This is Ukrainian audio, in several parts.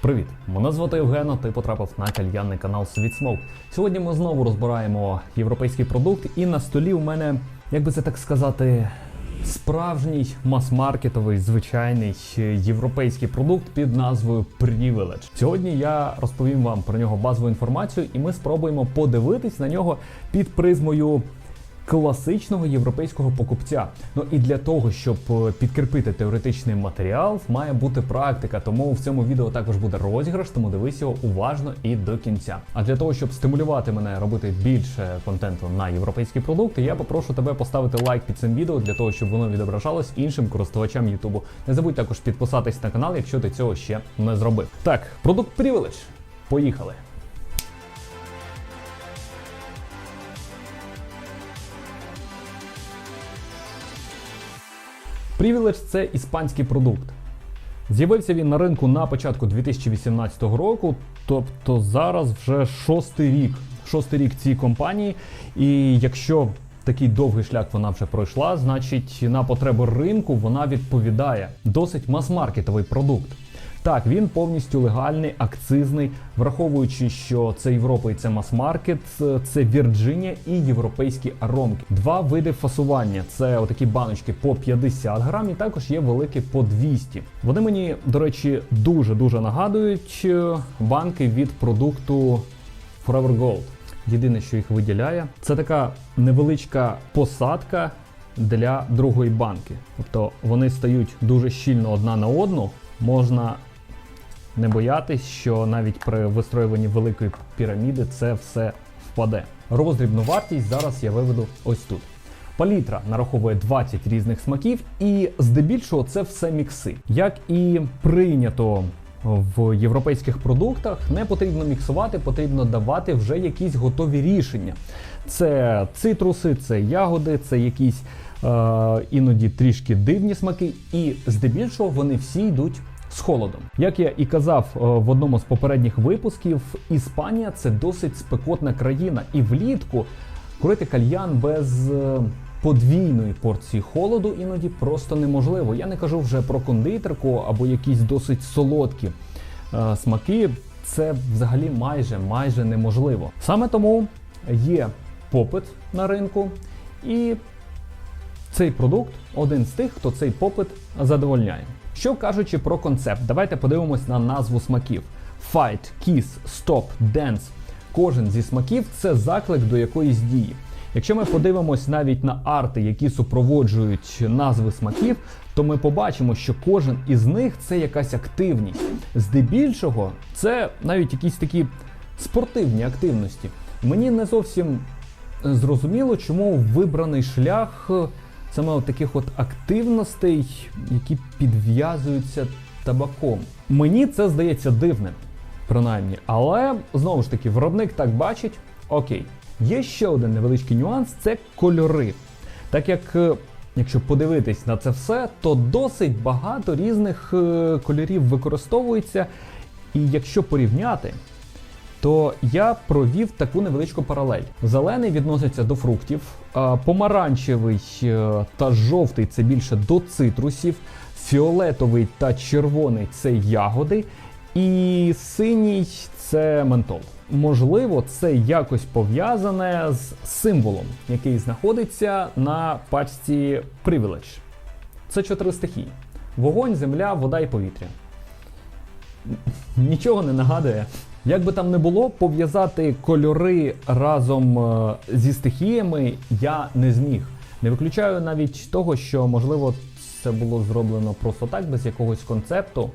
Привіт! Мене звати Євгена. Ти потрапив на кальянний канал Світ Смоук. Сьогодні ми знову розбираємо європейський продукт, і на столі у мене, як би це так сказати, справжній мас-маркетовий звичайний е, європейський продукт під назвою Privilege. Сьогодні я розповім вам про нього базову інформацію, і ми спробуємо подивитись на нього під призмою класичного європейського покупця. Ну і для того, щоб е, підкріпити теоретичний матеріал, має бути практика. Тому в цьому відео також буде розіграш, тому дивись його уважно і до кінця. А для того, щоб стимулювати мене робити більше контенту на європейські продукти, я попрошу тебе поставити лайк під цим відео для того, щоб воно відображалось іншим користувачам Ютубу. Не забудь також підписатись на канал, якщо ти цього ще не зробив. Так, продукт Privilege. Поїхали. Privilege – це іспанський продукт. З'явився він на ринку на початку 2018 року, тобто зараз вже шостий рік. Шостий рік цій компанії. І якщо такий довгий шлях вона вже пройшла, значить на потреби ринку вона відповідає. Досить мас-маркетовий продукт. Так, він повністю легальний, акцизний, враховуючи, що це Європа і це мас-маркет, це Вірджинія і європейські аромки. Два види фасування: це отакі баночки по 50 грам, і також є великі по 200. Вони мені, до речі, дуже дуже нагадують е, банки від продукту Forever Gold. Єдине, що їх виділяє, це така невеличка посадка для другої банки. Тобто вони стають дуже щільно одна на одну. Можна не боятись, що навіть при вистроюванні великої піраміди це все впаде. Роздрібну вартість зараз я виведу ось тут. Палітра нараховує 20 різних смаків, і здебільшого це все мікси. Як і прийнято в європейських продуктах, не потрібно міксувати, потрібно давати вже якісь готові рішення. Це цитруси, це ягоди, це якісь е, іноді трішки дивні смаки, і здебільшого вони всі йдуть з холодом. Як я і казав е, в одному з попередніх випусків, Іспанія це досить спекотна країна, і влітку курити кальян без е, подвійної порції холоду іноді просто неможливо. Я не кажу вже про кондитерку або якісь досить солодкі е, смаки. Це взагалі майже майже неможливо. Саме тому є попит на ринку, і цей продукт один з тих, хто цей попит задовольняє. Що кажучи про концепт, давайте подивимось на назву смаків: Fight, Kiss, Stop, Dance. Кожен зі смаків це заклик до якоїсь дії. Якщо ми подивимось навіть на арти, які супроводжують назви смаків, то ми побачимо, що кожен із них це якась активність. Здебільшого, це навіть якісь такі спортивні активності. Мені не зовсім зрозуміло, чому вибраний шлях е, саме от таких от активностей, які підв'язуються табаком. Мені це здається дивним, принаймні. Але знову ж таки, виробник так бачить, окей. Є ще один невеличкий нюанс це кольори. Так як, е, якщо подивитись на це все, то досить багато різних е, кольорів використовується. І якщо порівняти, то я провів таку невеличку паралель. Зелений відноситься до фруктів, помаранчевий е, та жовтий це більше до цитрусів, фіолетовий та червоний це ягоди, і синій це ментол. Можливо, це якось пов'язане з символом, який знаходиться на пачці Privilege. Це чотири стихії: вогонь, земля, вода і повітря. Нічого не нагадує. Як би там не було, пов'язати кольори разом е, зі стихіями я не зміг. Не виключаю навіть того, що можливо це було зроблено просто так, без якогось концепту.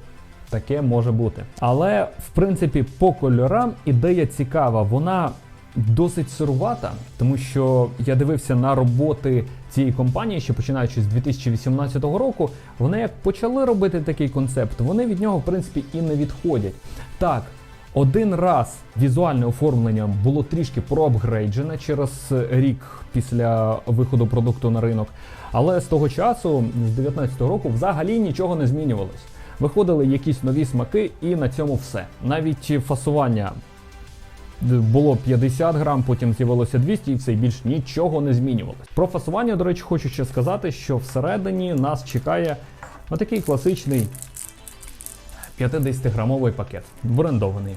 Таке може бути. Але в принципі по кольорам ідея цікава. Вона досить сирувата, тому що я дивився на роботи цієї компанії, ще починаючи з 2018 року. Вони як почали робити такий концепт, вони від нього в принципі і не відходять. Так. Один раз візуальне оформлення було трішки проапгрейджене через рік після виходу продукту на ринок, але з того часу, з 2019 року, взагалі нічого не змінювалось. Виходили якісь нові смаки, і на цьому все. Навіть фасування було 50 грам, потім з'явилося 200 і все і більш нічого не змінювалось. Про фасування, до речі, хочу ще сказати, що всередині нас чекає отакий класичний 50-грамовий пакет, брендований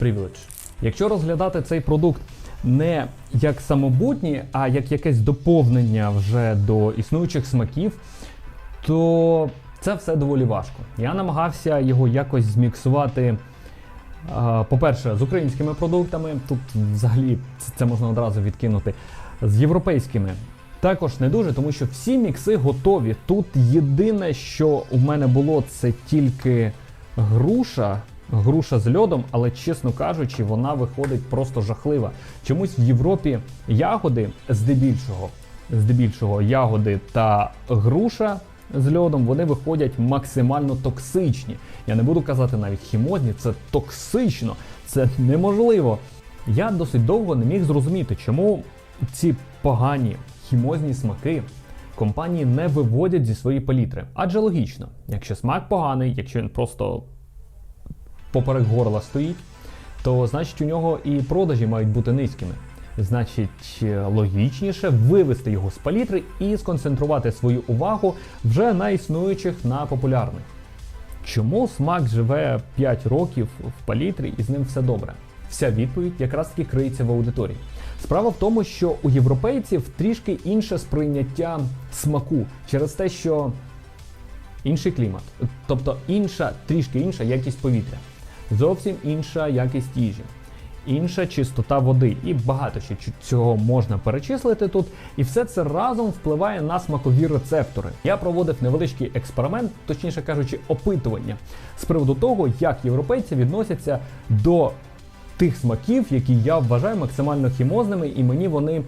Privilege. Якщо розглядати цей продукт не як самобутній, а як якесь доповнення вже до існуючих смаків, то це все доволі важко. Я намагався його якось зміксувати. По-перше, з українськими продуктами, тут взагалі це можна одразу відкинути, з європейськими. Також не дуже, тому що всі мікси готові. Тут єдине, що у мене було, це тільки груша, груша з льодом, але чесно кажучи, вона виходить просто жахлива. Чомусь в Європі ягоди здебільшого, здебільшого ягоди та груша з льодом вони виходять максимально токсичні. Я не буду казати навіть хімозні, це токсично, це неможливо. Я досить довго не міг зрозуміти, чому ці погані хімозні смаки компанії не виводять зі своєї палітри. Адже логічно, якщо смак поганий, якщо він просто поперек горла стоїть, то значить у нього і продажі мають бути низькими. Значить, логічніше вивести його з палітри і сконцентрувати свою увагу вже на існуючих на популярних. Чому смак живе 5 років в палітрі і з ним все добре? Вся відповідь якраз таки криється в аудиторії. Справа в тому, що у європейців трішки інше сприйняття смаку через те, що інший клімат, тобто інша, трішки інша якість повітря, зовсім інша якість їжі, інша чистота води і багато ще цього можна перечислити тут. І все це разом впливає на смакові рецептори. Я проводив невеличкий експеримент, точніше кажучи, опитування з приводу того, як європейці відносяться до тих смаків, які я вважаю максимально хімозними, і мені вони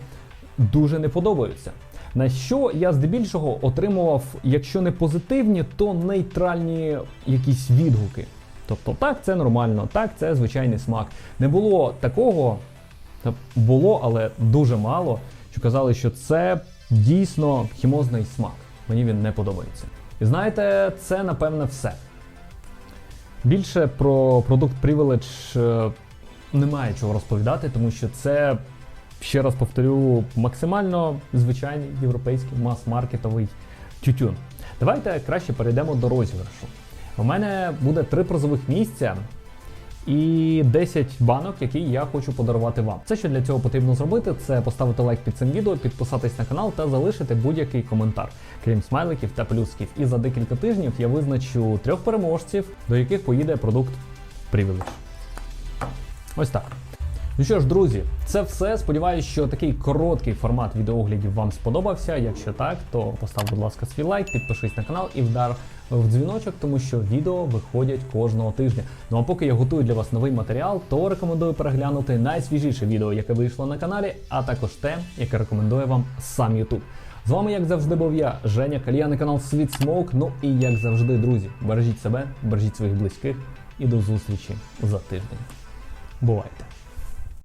дуже не подобаються. На що я здебільшого отримував, якщо не позитивні, то нейтральні якісь відгуки. Тобто, так, це нормально, так, це звичайний смак. Не було такого, було, але дуже мало, що казали, що це дійсно хімозний смак. Мені він не подобається. І знаєте, це напевне все. Більше про продукт Privilege е, немає чого розповідати, тому що це, ще раз повторю, максимально звичайний європейський мас-маркетовий тютюн. Давайте краще перейдемо до розіграшу. У мене буде три призових місця і 10 банок, які я хочу подарувати вам. Все, що для цього потрібно зробити, це поставити лайк під цим відео, підписатись на канал та залишити будь-який коментар, крім смайликів та плюсків. І за декілька тижнів я визначу трьох переможців, до яких поїде продукт Privilege. Ось так. Ну що ж, друзі, це все. Сподіваюсь, що такий короткий формат відеооглядів вам сподобався. Якщо так, то постав, будь ласка, свій лайк, підпишись на канал і вдар в дзвіночок, тому що відео виходять кожного тижня. Ну а поки я готую для вас новий матеріал, то рекомендую переглянути найсвіжіше відео, яке вийшло на каналі, а також те, яке рекомендує вам сам YouTube. З вами, як завжди, був я, Женя Кальяни, канал Світ Смоук. Ну і як завжди, друзі, бережіть себе, бережіть своїх близьких і до зустрічі за тиждень. Бувайте!